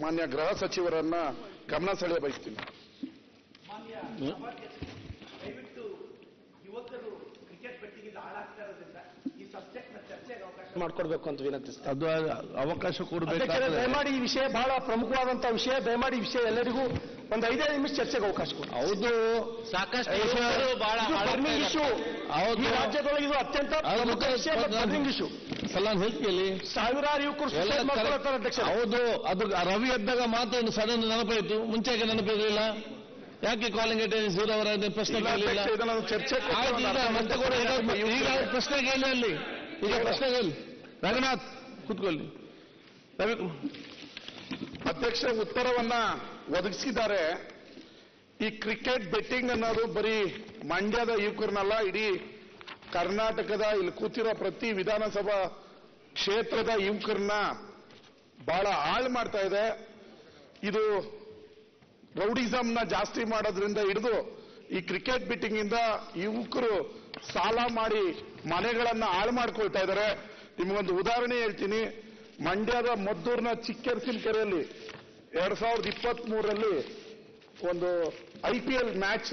ಮಾನ್ಯ ಗೃಹ ಸಚಿವರನ್ನ ಗಮನ ಸೆಳೆಯ ಬಯಸ್ತೀನಿ ಮಾನ್ಯ ಸಭಾಧ್ಯಕ್ಷರು ದಯವಿಟ್ಟು ಯುವಕರು ಕ್ರಿಕೆಟ್ ಬೆಟ್ಟಿಗಿಂದ ಹಾಳಾಗ್ತಾ ಈ ಸಬ್ಜೆಕ್ಟ್ ಚರ್ಚೆಗೆ ಅವಕಾಶ ಮಾಡ್ಕೊಡ್ಬೇಕು ಅಂತ ವಿನಂತಿಸ್ತಾರೆ ಅದು ಅವಕಾಶ ಕೊಡಬೇಕು ಕೊಡಬೇಕಾದ್ರೆ ದಯಮಾಡಿ ಈ ವಿಷಯ ಬಹಳ ಪ್ರಮುಖವಾದಂತಹ ವಿಷಯ ದಯಮಾಡಿ ಈ ವಿಷಯ ಎಲ್ಲರಿಗೂ ಒಂದು ಐದೈದು ನಿಮಿಷ ಚರ್ಚೆಗೆ ಅವಕಾಶ ಕೊಡಿ. ಹೌದು. ಸಾಕಷ್ಟು ಬಹಳ ಇದು ಹಾಳಾಗ್ತಾ ಬರ್ನಿಂಗ್ ಇದ್ದಾರೆ. ಇಶ್ಯೂ ಹೌದು. ಈ ರಾಜ್ಯದೊಳಗೆ ಇದು ಅತ್ಯಂತ ಪ್ರಮುಖ ವಿಷಯ ಇಶ್ಯೂ ಸಲಾನ್ ಕೇಳಿ? ಸಾವಿರಾರು ಯುವಕರು. ಅಧ್ಯಕ್ಷ ಹೌದು ಅದು ರವಿ ಎದ್ದಾಗ ಮಾತು ಸಡನ್ ನೆನಪಾಯ್ತು. ಮುಂಚೆಗೆ ನೆನಪಿರಲಿಲ್ಲ. ಯಾಕೆ ಕಾಲಿಂಗ್ ಅಟೆಂಡೆನ್ಸ್ ಜೀರೋ ಅವರ ಪ್ರಶ್ನೆ ಕೇಳಲಿಲ್ಲ ಚರ್ಚೆ ಮತ್ತೆ ಕೂಡ ಈಗ- ಈಗ ಪ್ರಶ್ನೆ ಕೇಳಿ ಅಲ್ಲಿ. ಈಗ ಪ್ರಶ್ನೆ ಕೇಳಿ. ರಂಗನಾಥ್ ಕೂತ್ಕೊಳ್ಳಿ. ರವಿ ಅಧ್ಯಕ್ಷ ಉತ್ತರವನ್ನ ಒದಗಿಸಿದ್ದಾರೆ. ಈ ಕ್ರಿಕೆಟ್ ಬೆಟ್ಟಿಂಗ್ ಅನ್ನೋದು ಬರೀ ಮಂಡ್ಯದ ಯುವಕರನ್ನಲ್ಲ ಇಡೀ ಕರ್ನಾಟಕದ ಇಲ್ಲಿ ಕೂತಿರೋ ಪ್ರತಿ ವಿಧಾನಸಭಾ ಕ್ಷೇತ್ರದ ಯುವಕರನ್ನ ಬಹಳ ಹಾಳು ಮಾಡ್ತಾ ಇದೆ. ಇದು ರೌಡಿಸಂನ ಜಾಸ್ತಿ ಮಾಡೋದ್ರಿಂದ ಹಿಡಿದು ಈ ಕ್ರಿಕೆಟ್ ಬಿಟ್ಟಿಂಗ್ ಇಂದ ಯುವಕರು ಸಾಲ ಮಾಡಿ ಮನೆಗಳನ್ನ ಹಾಳು ಮಾಡ್ಕೊಳ್ತಾ ಇದ್ದಾರೆ. ನಿಮಗೊಂದು ಉದಾಹರಣೆ ಹೇಳ್ತೀನಿ. ಮಂಡ್ಯದ ಮದ್ದೂರಿನ ಚಿಕ್ಕರ್ಸಿನ ಕೆರೆಯಲ್ಲಿ ಎರಡ್ ಸಾವಿರದ ಇಪ್ಪತ್ತ್ ಮೂರರಲ್ಲಿ ಒಂದು I P L match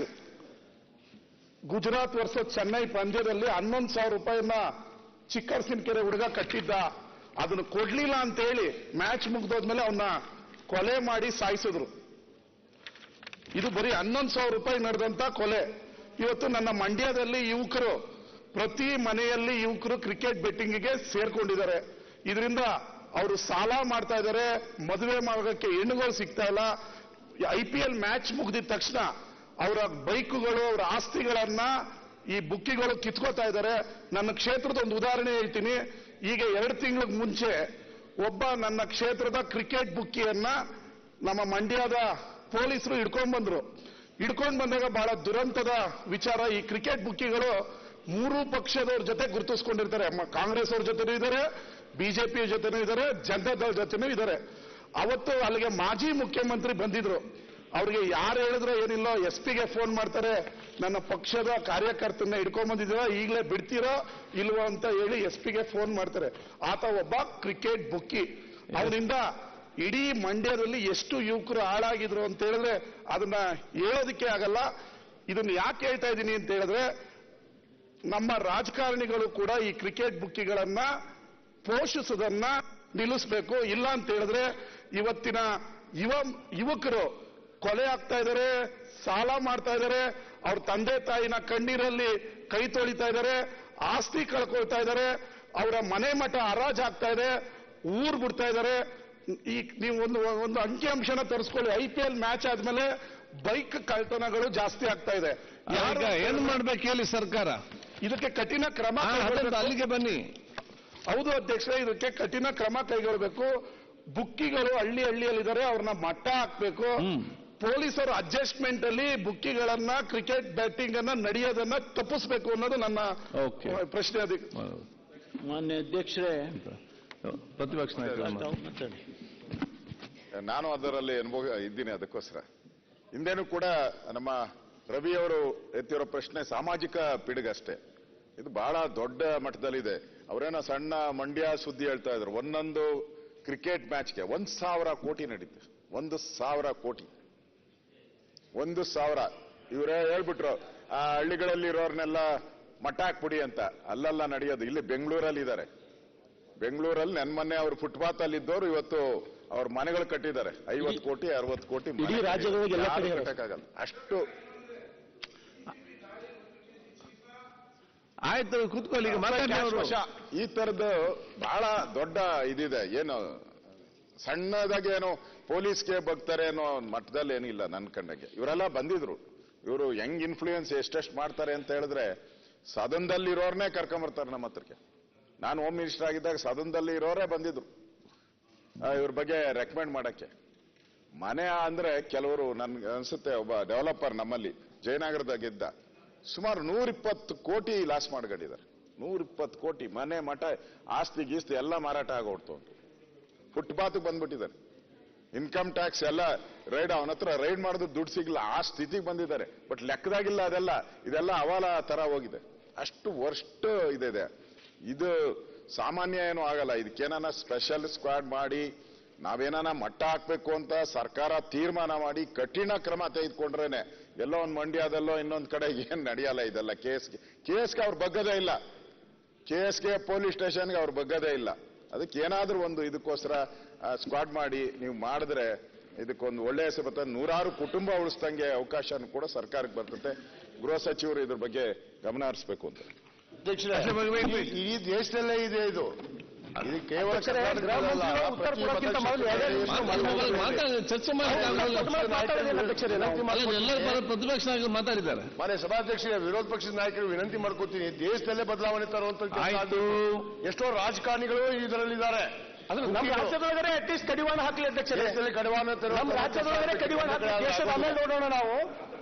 Gujarat ವರ್ಷದ ಚೆನ್ನೈ ಪಂದ್ಯದಲ್ಲಿ ಹನ್ನೊಂದು ಸಾವಿರ ರೂಪಾಯಿನ ಚಿಕ್ಕರ್ಸಿನ ಕೆರೆ ಹುಡುಗ ಕಟ್ಟಿದ್ದ. ಅದನ್ನು ಕೊಡ್ಲಿಲ್ಲ ಅಂತ ಹೇಳಿ ಮ್ಯಾಚ್ ಮುಗ್ದೋದ್ಮೇಲೆ ಅವನ್ನ ಕೊಲೆ ಮಾಡಿ ಸಾಯಿಸಿದ್ರು. ಇದು ಬರೀ ಹನ್ನೊಂದು ಸಾವಿರ ರೂಪಾಯಿ ನಡೆದಂತ ಕೊಲೆ. ಇವತ್ತು ನನ್ನ ಮಂಡ್ಯದಲ್ಲಿ ಯುವಕರು, ಪ್ರತಿ ಮನೆಯಲ್ಲಿ ಯುವಕರು ಕ್ರಿಕೆಟ್ ಬೆಟ್ಟಿಂಗಿಗೆ ಸೇರ್ಕೊಂಡಿದ್ದಾರೆ. ಇದರಿಂದ ಅವರು ಸಾಲ ಮಾಡ್ತಾ ಇದ್ದಾರೆ. ಮದುವೆ ಮಾಡೋಕ್ಕೆ ಹೆಣ್ಣುಗಳು ಸಿಗ್ತಾ ಇಲ್ಲ. ಐ ಪಿ ಎಲ್ ಮ್ಯಾಚ್ ಮುಗಿದ ತಕ್ಷಣ ಅವರ ಬೈಕುಗಳು, ಅವರ ಆಸ್ತಿಗಳನ್ನ ಈ ಬುಕ್ಕಿಗಳು ಕಿತ್ಕೋತಾ ಇದ್ದಾರೆ. ನನ್ನ ಕ್ಷೇತ್ರದ ಒಂದು ಉದಾಹರಣೆ ಹೇಳ್ತೀನಿ. ಈಗ ಎರಡು ತಿಂಗಳ ಮುಂಚೆ ಒಬ್ಬ ನನ್ನ ಕ್ಷೇತ್ರದ ಕ್ರಿಕೆಟ್ ಬುಕ್ಕಿಯನ್ನ ನಮ್ಮ ಮಂಡ್ಯದ ಪೊಲೀಸರು ಹಿಡ್ಕೊಂಡ್ ಬಂದ್ರು. ಹಿಡ್ಕೊಂಡ್ ಬಂದಾಗ ಬಹಳ ದುರಂತದ ವಿಚಾರ. ಈ ಕ್ರಿಕೆಟ್ ಬುಕ್ಕಿಗಳು ಮೂರು ಪಕ್ಷದವ್ರ ಜೊತೆ ಗುರುತಿಸ್ಕೊಂಡಿರ್ತಾರೆ. ಕಾಂಗ್ರೆಸ್ ಅವ್ರ ಜೊತೆನೂ ಇದ್ದಾರೆ ಬಿಜೆಪಿ ಜೊತೆನೂ ಇದ್ದಾರೆ ಜನತಾದಳ ಜೊತೆನೂ ಇದ್ದಾರೆ ಅವತ್ತು ಅಲ್ಲಿಗೆ ಮಾಜಿ ಮುಖ್ಯಮಂತ್ರಿ ಬಂದಿದ್ರು. ಅವ್ರಿಗೆ ಯಾರು ಹೇಳಿದ್ರೋ ಏನಿಲ್ಲೋ ಎಸ್ ಪಿಗೆ ಫೋನ್ ಮಾಡ್ತಾರೆ ನನ್ನ ಪಕ್ಷದ ಕಾರ್ಯಕರ್ತನ ಹಿಡ್ಕೊಂಡ್ ಬಂದಿದ್ದೀರಾ? ಈಗಲೇ ಬಿಡ್ತೀರೋ? ಇಲ್ವೋ ಅಂತ ಹೇಳಿ ಎಸ್ ಪಿಗೆ ಫೋನ್ ಮಾಡ್ತಾರೆ. ಆತ ಒಬ್ಬ ಕ್ರಿಕೆಟ್ ಬುಕ್ಕಿ. ಅವನಿಂದ ಇಡೀ ಮಂಡ್ಯದಲ್ಲಿ ಎಷ್ಟು ಯುವಕರು ಹಾಳಾಗಿದ್ರು ಅಂತ ಹೇಳಿದ್ರೆ ಅದನ್ನ ಹೇಳೋದಕ್ಕೆ ಆಗಲ್ಲ. ಇದನ್ನ ಯಾಕೆ ಹೇಳ್ತಾ ಇದ್ದೀನಿ ಅಂತ ಹೇಳಿದ್ರೆ ನಮ್ಮ ರಾಜಕಾರಣಿಗಳು ಕೂಡ ಈ ಕ್ರಿಕೆಟ್ ಬುಕ್ಕಿಗಳನ್ನ ಪೋಷಿಸೋದನ್ನ ನಿಲ್ಲಿಸಬೇಕು. ಇಲ್ಲ ಅಂತ ಹೇಳಿದ್ರೆ ಇವತ್ತಿನ ಯುವ ಯುವಕರು ಕೊಲೆ ಆಗ್ತಾ ಇದ್ದಾರೆ ಸಾಲ ಮಾಡ್ತಾ ಇದ್ದಾರೆ ಅವ್ರ ತಂದೆ ತಾಯಿನ ಕಣ್ಣೀರಲ್ಲಿ ಕೈ ತೊಳಿತಾ ಇದ್ದಾರೆ ಆಸ್ತಿ ಕಳ್ಕೊಳ್ತಾ ಇದ್ದಾರೆ ಅವರ ಮನೆ ಮಠ ಹರಾಜ್ ಆಗ್ತಾ ಇದೆ ಊರ್ ಬಿಡ್ತಾ ಇದ್ದಾರೆ ಈ ನೀವು ಒಂದು ಒಂದು ಅಂಕಿಅಂಶನ ತರಿಸ್ಕೊಳ್ಳಿ ಐ ಪಿ ಎಲ್ ಮ್ಯಾಚ್ ಆದ್ಮೇಲೆ ಬೈಕ್ ಕಳ್ತನಗಳು ಜಾಸ್ತಿ ಆಗ್ತಾ ಇದೆ. ಏನ್ ಮಾಡ್ಬೇಕು ಹೇಳಿ ಸರ್ಕಾರ? ಇದಕ್ಕೆ ಕಠಿಣ ಕ್ರಮ ಅಲ್ಲಿಗೆ ಬನ್ನಿ. ಹೌದು ಅಧ್ಯಕ್ಷ ಇದಕ್ಕೆ ಕಠಿಣ ಕ್ರಮ ಕೈಗೊಳ್ಳಬೇಕು ಬುಕ್ಕಿಗಳು ಹಳ್ಳಿ ಹಳ್ಳಿಯಲ್ಲಿದ್ದಾರೆ ಅವ್ರನ್ನ ಮಟ್ಟ ಹಾಕ್ಬೇಕು. ಪೊಲೀಸರು ಅಡ್ಜಸ್ಟ್ಮೆಂಟ್ ಅಲ್ಲಿ ಬುಕ್ಕಿಗಳನ್ನ ಕ್ರಿಕೆಟ್ ಬ್ಯಾಟಿಂಗ್ ಅನ್ನ ನಡೆಯೋದನ್ನ ತಪ್ಪಿಸ್ಬೇಕು ಅನ್ನೋದು ನನ್ನ Okay. ಪ್ರಶ್ನೆ ಅದಕ್ಕೆ ಮಾನ್ಯ ಅಧ್ಯಕ್ಷರೇ. ಪ್ರತಿಪಕ್ಷ ನಾನು ಅದರಲ್ಲಿ ಅನುಭವ ಇದ್ದೀನಿ ಅದಕ್ಕೋಸ್ಕರ. ಹಿಂದೇನು ಕೂಡ ನಮ್ಮ ರವಿ ಅವರು ಎತ್ತಿರೋ ಪ್ರಶ್ನೆ ಸಾಮಾಜಿಕ ಪಿಡುಗಷ್ಟೇ. ಇದು ಬಹಳ ದೊಡ್ಡ ಮಟ್ಟದಲ್ಲಿದೆ. ಅವರೇನೋ ಸಣ್ಣ ಮಂಡ್ಯ ಸುದ್ದಿ ಹೇಳ್ತಾ ಇದ್ರು. ಒಂದೊಂದು ಕ್ರಿಕೆಟ್ ಮ್ಯಾಚ್ಗೆ ಒಂದ್ ಸಾವಿರ ಕೋಟಿ ನಡೀತು. ಒಂದು ಸಾವಿರ ಕೋಟಿ. ಒಂದು ಸಾವಿರ. ಇವರೇ ಹೇಳ್ಬಿಟ್ರು ಆ ಹಳ್ಳಿಗಳಲ್ಲಿ ಇರೋರ್ನೆಲ್ಲ ಮಟ್ಟ ಹಾಕ್ಬಿಡಿ ಅಂತ. ಅಲ್ಲೆಲ್ಲ ನಡೆಯೋದು. ಇಲ್ಲಿ ಬೆಂಗಳೂರಲ್ಲಿ ಇದ್ದಾರೆ. ಬೆಂಗಳೂರಲ್ಲಿ ನನ್ನ ಮೊನ್ನೆ ಅವ್ರು ಫುಟ್ಪಾತ್ ಅಲ್ಲಿ ಇದ್ದವರು ಇವತ್ತು ಅವ್ರ ಮನೆಗಳು ಕಟ್ಟಿದ್ದಾರೆ. ಐವತ್ತು ಕೋಟಿ ಅರವತ್ತು ಕೋಟಿ. ಕಟ್ಟಕ್ಕಾಗಲ್ಲ. ಅಷ್ಟು ಆಯ್ತು ಕೂತ್ಕೊಳ್ಳಿ ಈ ತರದ್ದು ಬಹಳ ದೊಡ್ಡ ಇದಿದೆ. ಏನು ಸಣ್ಣದಾಗಿ ಏನೋ ಪೊಲೀಸ್ಗೆ ಬಗ್ತಾರೆ ಅನ್ನೋ ಮಟ್ಟದಲ್ಲಿ ಏನಿಲ್ಲ ನನ್ನ ಕಂಡಂಗೆ ಇವರೆಲ್ಲ ಬಂದಿದ್ರು. ಇವರು ಹೆಂಗ್ ಇನ್ಫ್ಲೂಯೆನ್ಸ್ ಎಷ್ಟೆಷ್ಟು ಮಾಡ್ತಾರೆ ಅಂತ ಹೇಳಿದ್ರೆ, ಸದನದಲ್ಲಿ ಇರೋರ್ನೇ ಕರ್ಕೊಂಬರ್ತಾರೆ ನಮ್ಮ ಹತ್ರಕ್ಕೆ. ನಾನು ಹೋಮ್ ಮಿನಿಸ್ಟರ್ ಆಗಿದ್ದಾಗ ಸದನದಲ್ಲಿ ಇರೋರೇ ಬಂದಿದ್ರು. ಇವ್ರ ಬಗ್ಗೆ ರೆಕಮೆಂಡ್ ಮಾಡಕ್ಕೆ. ಮನೆ ಅಂದ್ರೆ ಕೆಲವರು ನನ್ಗೆ ಅನ್ಸುತ್ತೆ, ಒಬ್ಬ ಡೆವಲಪರ್ ನಮ್ಮಲ್ಲಿ ಜಯನಗರದಾಗಿದ್ದ ಸುಮಾರು ನೂರಿಪ್ಪತ್ತು ಕೋಟಿ ಲಾಸ್ ಮಾಡ್ಕೊಂಡಿದ್ದಾರೆ. ನೂರಿಪ್ಪತ್ತು ಕೋಟಿ, ಮನೆ, ಮಠ, ಆಸ್ತಿ ಗೀಸ್ತಿ ಎಲ್ಲ ಮಾರಾಟ ಆಗೋಡ್ತು ಫುಟ್ಪಾತ್ ಬಂದ್ಬಿಟ್ಟಿದ್ದಾರೆ. ಇನ್ಕಮ್ ಟ್ಯಾಕ್ಸ್ ಎಲ್ಲ ರೈಡ್ ಅವನ ಹತ್ರ ರೈಡ್ ಮಾಡಿದ್ರು ದುಡ್ಡು ಸಿಗಲ್ಲ ಆ ಸ್ಥಿತಿಗೆ ಬಂದಿದ್ದಾರೆ. ಬಟ್ ಲೆಕ್ಕದಾಗಿಲ್ಲ ಅದೆಲ್ಲ. ಇದೆಲ್ಲ ಅವಾಲ ತರ ಹೋಗಿದೆ. ಅಷ್ಟು ವರ್ಸ್ಟ್ ಇದೆ ಇದು ಸಾಮಾನ್ಯ ಏನೂ ಆಗಲ್ಲ. ಇದಕ್ಕೇನ ಸ್ಪೆಷಲ್ ಸ್ಕ್ವಾಡ್ ಮಾಡಿ, ನಾವೇನಾನ ಮಟ್ಟ ಹಾಕ್ಬೇಕು ಅಂತ ಸರ್ಕಾರ ತೀರ್ಮಾನ ಮಾಡಿ ಕಠಿಣ ಕ್ರಮ ತೆಗೆದುಕೊಂಡ್ರೇನೆ ಎಲ್ಲೋ ಒಂದು ಮಂಡ್ಯದಲ್ಲೋ ಇನ್ನೊಂದ್ ಕಡೆ ಏನ್ ನಡೆಯಲ್ಲ ಇದೆಲ್ಲ. ಕೇಸ್ಗೆ ಕೇಸ್ಗೆ ಅವ್ರು ಬಗ್ಗದೇ ಇಲ್ಲ. ಕೇಸ್ಗೆ ಪೊಲೀಸ್ ಸ್ಟೇಷನ್ಗೆ ಅವ್ರು ಬಗ್ಗದೇ ಇಲ್ಲ. ಅದಕ್ಕೆ ಏನಾದರೂ ಒಂದು ಇದಕ್ಕೋಸ್ಕರ ಸ್ಕ್ವಾಡ್ ಮಾಡಿ ನೀವು ಮಾಡಿದ್ರೆ ಇದಕ್ಕೊಂದು ಒಳ್ಳೆಯ ಹೆಸರು ಬರ್ತದೆ. ನೂರಾರು ಕುಟುಂಬ ಉಳಿಸ್ದಂಗೆ ಅವಕಾಶ ಕೂಡ ಸರ್ಕಾರಕ್ಕೆ ಬರ್ತದೆ. ಗೃಹ ಸಚಿವರು ಇದ್ರ ಬಗ್ಗೆ ಗಮನ ಹರಿಸಬೇಕು ಅಂತ. ಈ ದೇಶದಲ್ಲೇ ಇದೆ ಇದು. ಇದು ಕೇವಲ ಚರ್ಚೆ ಮಾಡಿ ಪ್ರತಿಪಕ್ಷ ನಾಯಕರು ಮಾತಾಡಿದ್ದಾರೆ. ಮಾನ್ಯ ಸಭಾಧ್ಯಕ್ಷ ವಿರೋಧ ಪಕ್ಷದ ನಾಯಕರು ವಿನಂತಿ ಮಾಡ್ಕೋತೀನಿ. ದೇಶದಲ್ಲೇ ಬದಲಾವಣೆ ತರುವಂತ. ಎಷ್ಟೋ ರಾಜಕಾರಣಿಗಳು ಇದರಲ್ಲಿದ್ದಾರೆ. ನಮ್ಮ ರಾಜ್ಯದೊಳಗಡೆ ಅಟ್ಲೀಸ್ಟ್ ಕಡಿವಾಣ ಹಾಕಲಿ ಅಧ್ಯಕ್ಷರೇ. ದೇಶದಲ್ಲಿ ಕಡಿವಾಣ ನಮ್ಮ ರಾಜ್ಯದೊಳಗಡೆ ಕಡಿವಾಣ ಹಾಕಲಿ. ದೇಶದ ಆಮೇಲೆ ನೋಡೋಣ ನಾವು.